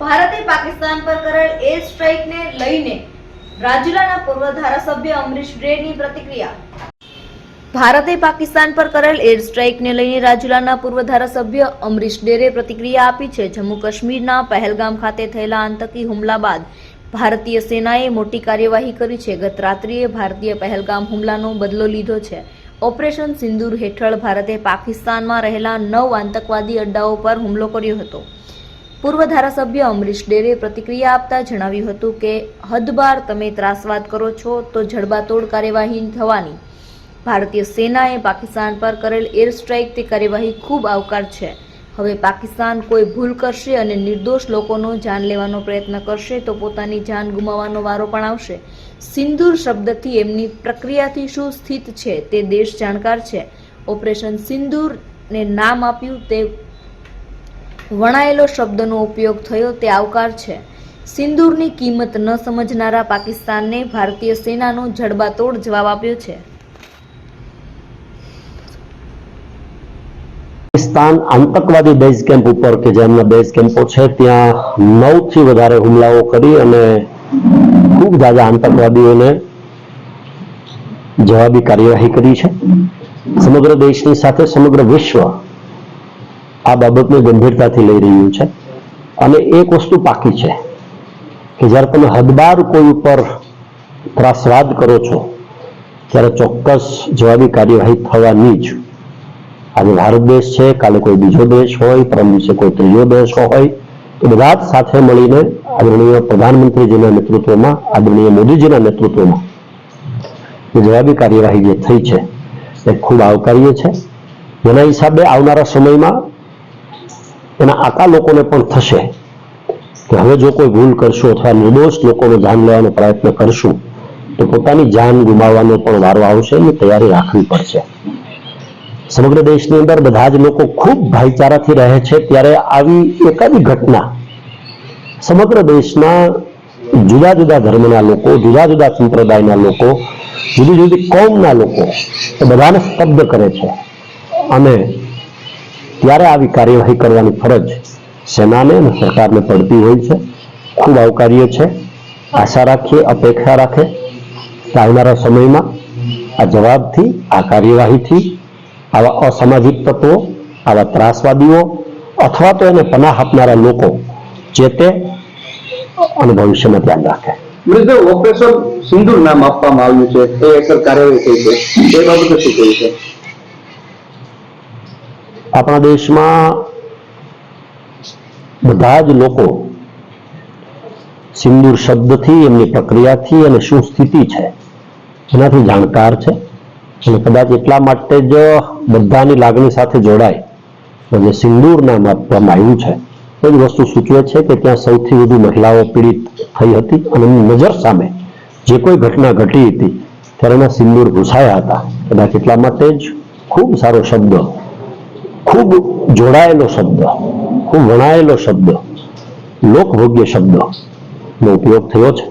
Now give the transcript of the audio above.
ભારતે પાકિસ્તાન પર કરેલ એર સ્ટ્રાઇકને લઈને રાજુલાના પૂર્વ ધારાસભ્ય અમરીશ ડ્રેની પ્રતિક્રિયા. ભારતે પાકિસ્તાન પર કરેલ એર સ્ટ્રાઇકને લઈને રાજુલાના પૂર્વ ધારાસભ્ય અમરીશ ડેરે પ્રતિક્રિયા આપી છે. જમ્મુ કાશ્મીરના પહેલગામ ખાતે થયેલા આતંકી હુમલા બાદ ભારતીય સેનાએ મોટી કાર્યવાહી કરી છે. ગત રાત્રિએ ભારતીય પહેલગામ હુમલાનો બદલો લીધો છે. ઓપરેશન સિંદૂર હેઠળ ભારતે પાકિસ્તાનમાં રહેલા નવ આતંકવાદી અડ્ડાઓ પર હુમલો કર્યો હતો. પૂર્વ ધારાસભ્ય અમરીશ ડેરે પ્રતિક્રિયા આપતા જણાવ્યું હતું કે, હદબાર તમે ત્રાસવાદ કરો છો, તો જડબાતોડ કાર્યવાહી થવાની. ભારતીય સેનાએ પાકિસ્તાન પર કરેલ એર સ્ટ્રાઇક તે કાર્યવાહી ખૂબ આવકાર છે. હવે પાકિસ્તાન કોઈ ભૂલ કરશે અને નિર્દોષ લોકોનો જાન લેવાનો પ્રયત્ન કરશે, તો પોતાની જાન ગુમાવવાનો વારો પણ આવશે. સિંદૂર શબ્દથી એમની પ્રક્રિયાથી શું સ્થિત છે તે દેશ જાણકાર છે. ઓપરેશન સિંદૂરને નામ આપ્યું તે વણાયેલો શબ્દનો ઉપયોગ થયો તે આવકાર છે. સિંદૂરની કિંમત ન સમજનારા પાકિસ્તાનને ભારતીય સેનાનો જડબાતોડ જવાબ આપ્યો છે. પાકિસ્તાન આતંકવાદી બેઝ કેમ્પ ઉપર, કે જે બેઝ કેમ્પો છે, ત્યાં નવથી વધારે હુમલાઓ કરી અને ખૂબ જાજા આતંકવાદીઓને જવાબી કાર્યવાહી કરી છે. સમગ્ર દેશની સાથે સમગ્ર વિશ્વ આ બાબતને ગંભીરતાથી લઈ રહ્યું છે. અને એક વસ્તુ પાકી છે કે જ્યારે તમે હદબાર કોઈ ઉપર ત્રાસવાદ કરો છો, ત્યારે ચોક્કસ જવાબી કાર્યવાહી થવાની જ. આજે ભારત દેશ છે, કાલે કોઈ બીજો દેશ હોય, પરમ દિવસે કોઈ ત્રીજો દેશ હોય, તો બધા જ સાથે મળીને આદરણીય પ્રધાનમંત્રીજીના નેતૃત્વમાં, આદરણીય મોદીજીના નેતૃત્વમાં જવાબી કાર્યવાહી જે થઈ છે, એ ખૂબ આવકાર્ય છે. જેના હિસાબે આવનારા સમયમાં એના આકા લોકોને પણ થશે. કે હવે જો કોઈ ભૂલ કરશું અથવા નિર્દોષ લોકોને જાન લેવાનો પ્રયત્ન કરશું, તો પોતાની જાન ગુમાવવાનો પણ વારો આવશે એની તૈયારી રાખવી પડશે. સમગ્ર દેશની અંદર બધા જ લોકો ખૂબ ભાઈચારાથી રહે છે. ત્યારે આવી એકાદી ઘટના સમગ્ર દેશના જુદા જુદા ધર્મના લોકો, જુદા જુદા સંપ્રદાયના લોકો, જુદી જુદી કોમના લોકો, એ બધાને સ્તબ્ધ કરે છે. અને ત્યારે આવી કાર્યવાહી કરવાની ફરજ સેનાને અને સરકારને પડતી હોય છે. ખૂબ આવકાર્ય છે. આશા રાખીએ, અપેક્ષા રાખે. કે આવનારા સમયમાં આ જવાબથી, આ કાર્યવાહીથી આવા અસામાજિક તત્વો, આવા ત્રાસવાદીઓ અથવા તો એને પનાહ આપનારા લોકો ચેતે અને ભવિષ્યમાં ધ્યાન રાખે. મૃતદેહ ઓપરેશન સિંદૂર નામ આપવામાં આવ્યું છે. એ અસર કાર્યવાહી થઈ છે. એ બાબતે શું કહ્યું છે? આપણા દેશમાં બધા જ લોકો સિંદૂર શબ્દથી, એમની પ્રક્રિયાથી અને શું સ્થિતિ છે, એનાથી જાણકાર છે. અને કદાચ એટલા માટે જ બધાની લાગણી સાથે જોડાય જે સિંદૂર નામ આપવામાં આવ્યું છે, એ જ વસ્તુ સૂચવે છે કે ત્યાં સૌથી વધુ મહિલાઓ પીડિત થઈ હતી અને એમની નજર સામે જે કોઈ ઘટના ઘટી હતી, ત્યારે એના સિંદૂર ઘૂસાયા હતા. કદાચ એટલા માટે જ ખૂબ સારો શબ્દ ખૂબ જોડાયેલો શબ્દ ખૂબ વણાયેલો શબ્દ લોકભોગ્ય શબ્દ નો ઉપયોગ થયો છે.